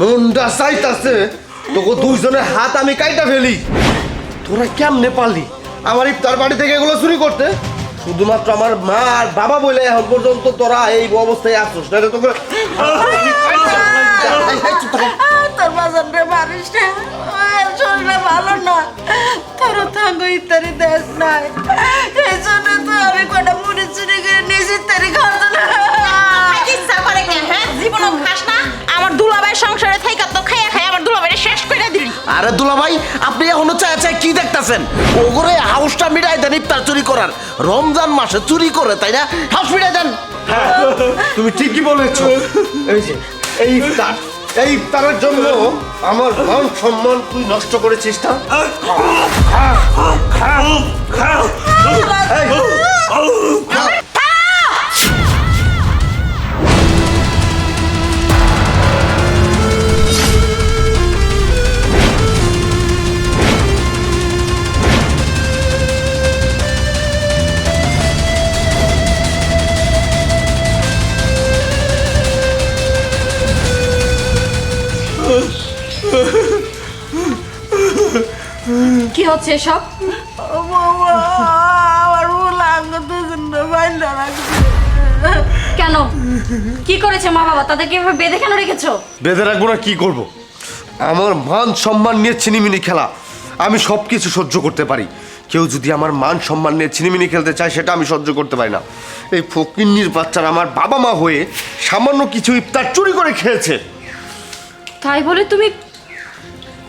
মনটা চাইতাছে, তোকে দুইজনের হাত আমি কাইটা ফেলি। তোরা কেমনে পারলি? আমার ইফতার বাড়ি থেকে এগুলো চুরি করতে? শুধুমাত্র আমার মা আর বাবা বলে এখন পর্যন্ত তোরা এই অবস্থায় আসছিস না তোকে ভালো না। তোর থাঙ্গ ইত্যাদি দেশ নাই। আরে দুলা ভাই আপনি এখনও চায় চায় কি দেখতাছেন ওগরে হাউসটা মিটাই দেন ইফতার চুরি করার রমজান মাসে চুরি করে তাই না হাউস মিটাই দেন হ্যাঁ তুমি ঠিকই বলেছ এই যে এই ইফতার এই ইফতারের জন্য আমার মান সম্মান তুই নষ্ট করেছিস না এই, কি হচ্ছে এসব? ও আমার ভুল কেন? কি করেছে মা বাবা? তাদেরকে এভাবে বেঁধে কেন রেখেছো? বেঁধে রাখব না কি করব? আমার মান সম্মান নিয়ে ছিনিমিনি খেলা। আমি সব কিছু সহ্য করতে পারি। কেউ যদি আমার মান সম্মান নিয়ে ছিনিমিনি খেলতে চায় সেটা আমি সহ্য করতে পারি না। এই ফকিন্নির বাচ্চারা আমার বাবা মা হয়ে সামান্য কিছু ইফতার চুরি করে খেয়েছে। তাই বলে তুমি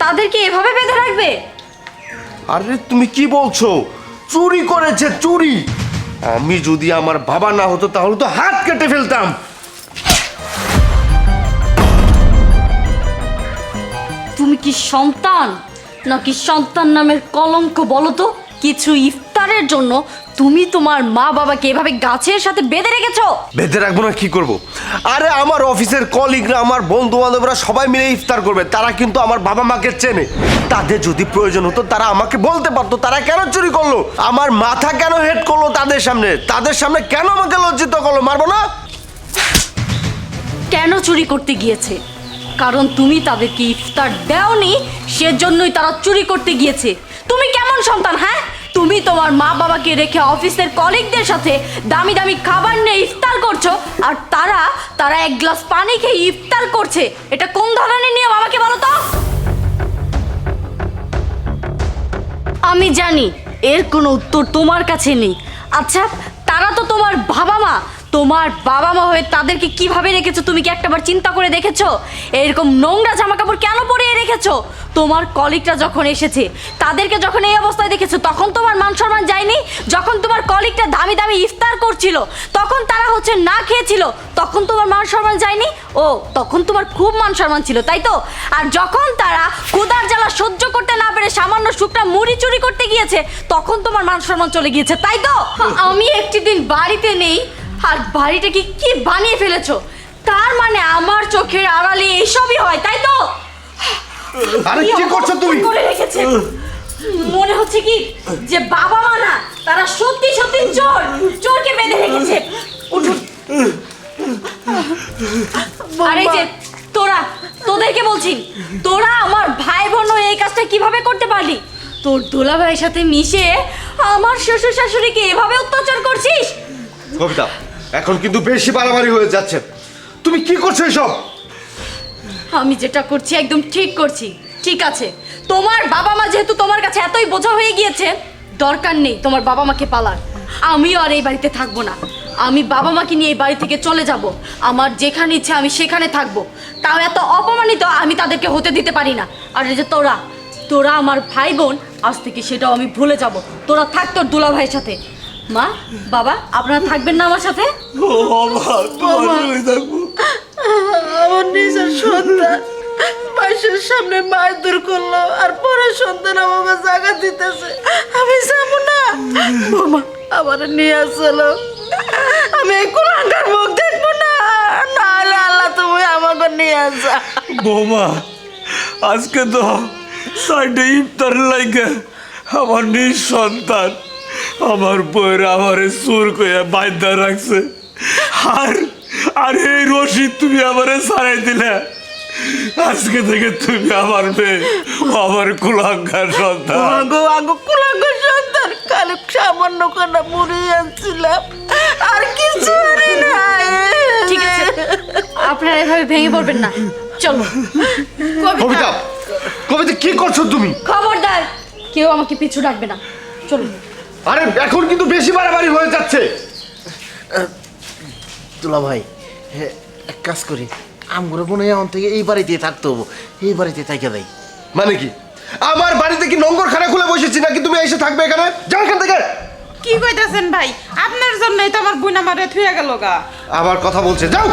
তাদেরকে এভাবে বেঁধে রাখবে? আরে তুমি কি বলছো? চুরি করেছে চুরি। আমি যদি আমার বাবা না হতো তাহলে তো হাত কেটে ফেলতাম। তুমি কি সন্তান? নাকি সন্তান নামের কলঙ্ক বলো তো? কিছু ইফতারের জন্য তুমি তোমার মা বাবাকে এভাবে গাছের সাথে বেঁধে রেখেছো? বেঁধে রাখব না কি করব? আরে আমার অফিসের কলিগরা আমার বন্ধু বান্ধবরা সবাই মিলে ইফতার করবে তারা কিন্তু আমার বাবা মাকে চেনে। তাদের যদি প্রয়োজন হতো তারা আমাকে বলতে পারতো তারা কেন চুরি করল? আমার মাথা কেন হেড করল তাদের সামনে? তাদের সামনে কেন আমাকে লজ্জিত করল? মারবো না? কেন চুরি করতে গিয়েছে? কারণ তুমি তাদেরকে ইফতার দেওনি সেজন্যই তারা চুরি করতে গিয়েছে। তুমি কেমন সন্তান হ্যাঁ? তুমি তোমার মা বাবাকে রেখে অফিসের কলিগদের সাথে দামি দামি খাবার নিয়ে ইফতার করছ? আর তারা তারা এক গ্লাস পানি খেয়ে ইফতার করছে। এটা কোন ধরনের নিয়ম আমাকে বলো তো? আমি জানি, এর কোনো উত্তর তোমার কাছে নেই। আচ্ছা তারা তো তোমার বাবা মা। তোমার বাবা মা হয়ে তাদেরকে কীভাবে রেখেছো? তুমি কি একটাবার চিন্তা করে দেখেছ? এরকম নোংরা জামা কাপড় কেন পরিয়ে রেখেছো? তোমার কলিগটা যখন এসেছে, তাদেরকে যখন এই অবস্থায় দেখেছ, তখন তোমার মান সম্মান যায়নি? যখন তোমার কলিগটা দামি দামি ইফতার করছিল, তখন তারা হচ্ছে না খেয়েছিল, তখন তোমার মান সম্মান যায়নি? ও, তখন তোমার খুব মান সম্মান ছিল, তাই তো? আর যখন তারা ক্ষুদার জ্বালা সহ্য করতে না পেরে সামান্য শুকনা মুড়ি চুরি করতে গিয়েছে, তখন তোমার মান সম্মান চলে গিয়েছে, তাই তো? আমি একটি দিন বাড়িতে নেই আর বাড়িটাকে কি বানিয়ে ফেলেছো? তার মানে আমার চোখের আড়ালে এইসবই হয় তাই তো? আরে কি করছ তুমি? করে রেখেছে? মনে হচ্ছে কি যে বাবা মা না তারা সত্যি সত্যি চোর চোরকে বেঁধে রেখেছে। উঠুন। আরে যে তোরা তোদেরকে বলছি তোরা আমার ভাই বোন এই কাজটা কীভাবে করতে পারলি? তোর দোলা ভাইয়ের সাথে মিশে আমার শ্বশুর শাশুড়িকে এভাবে অত্যাচার করছিস? কবিতা এখন কিন্তু বেশি বাড়াবাড়ি হয়ে যাচ্ছে। তুমি কি করছ এসব? আমি যেটা করছি একদম ঠিক করছি। ঠিক আছে। তোমার বাবা মা যেহেতু তোমার কাছে এতই বোঝা হয়ে গিয়েছে, দরকার নেই তোমার বাবা মাকে পালার। আমিও আর এই বাড়িতে থাকব না। আমি বাবা মাকে নিয়ে এই বাড়ি থেকে চলে যাব। আমার যেখানে ইচ্ছে আমি সেখানে থাকব। তাও এত অপমানিত আমি তাদেরকে হতে দিতে পারি না। আর এই যে তোরা তোরা আমার ভাই বোন, আজ থেকে সেটাও আমি ভুলে যাব। তোরা থাক তোর দুলা ভাইয়ের সাথে। মা বাবা আপনারা থাকবেন না আমার সাথে? আমার নিজের সন্তান পাশের সামনে মায়ের দূর করল আর পরে সন্তান আমাকে জায়গা দিতেছে। আমি যাব না। বোমা আমার নিয়ে আসলো আমি কুলাঙ্গার মুখ দেখব না। নাহলে আল্লাহ তুমি আমাকে নিয়ে আসা বৌমা আজকে তো সাইডে ইফতার লাগে আমার নিজ সন্তান। আমার বইয়ের আমারে সুর কইয়া বাধ্যা রাখছে। আর আর এই রশিদ তুমি আমারে ছাড়াই দিলে। আজকে থেকে তুমি আমার মেয়ে আমার কুলাঙ্গার সন্তান। আঙ্গো আঙ্গো কুলাঙ্গ সন্তান কালে সামান্য কানা মুড়ি আনছিলাম। আর কিছু নাই। ঠিক আছে আপনারা এভাবে ভেঙে পড়বেন না। চলো। কবিতা। কবিতা কি করছ তুমি? খবরদার কেউ আমাকে পিছু ডাকবে না। চলো আরে এখন কিন্তু বেশি বাড়াবাড়ি হয়ে যাচ্ছে। দুলা ভাই হ্যাঁ এক কাজ করি আমগুলো মনে হয় থেকে এই বাড়িতে থাকতে হব। এই বাড়িতে থাইকে দেয় মানে কি? আমার বাড়িতে কি নোংর খানা খুলে বসেছি নাকি তুমি এসে থাকবে এখানে? যাও এখান থেকে। কি কইতাছেন ভাই? আপনার জন্যই তো আমার বুনা মারে থুয়ে গেল গা। আবার কথা বলছে যাও।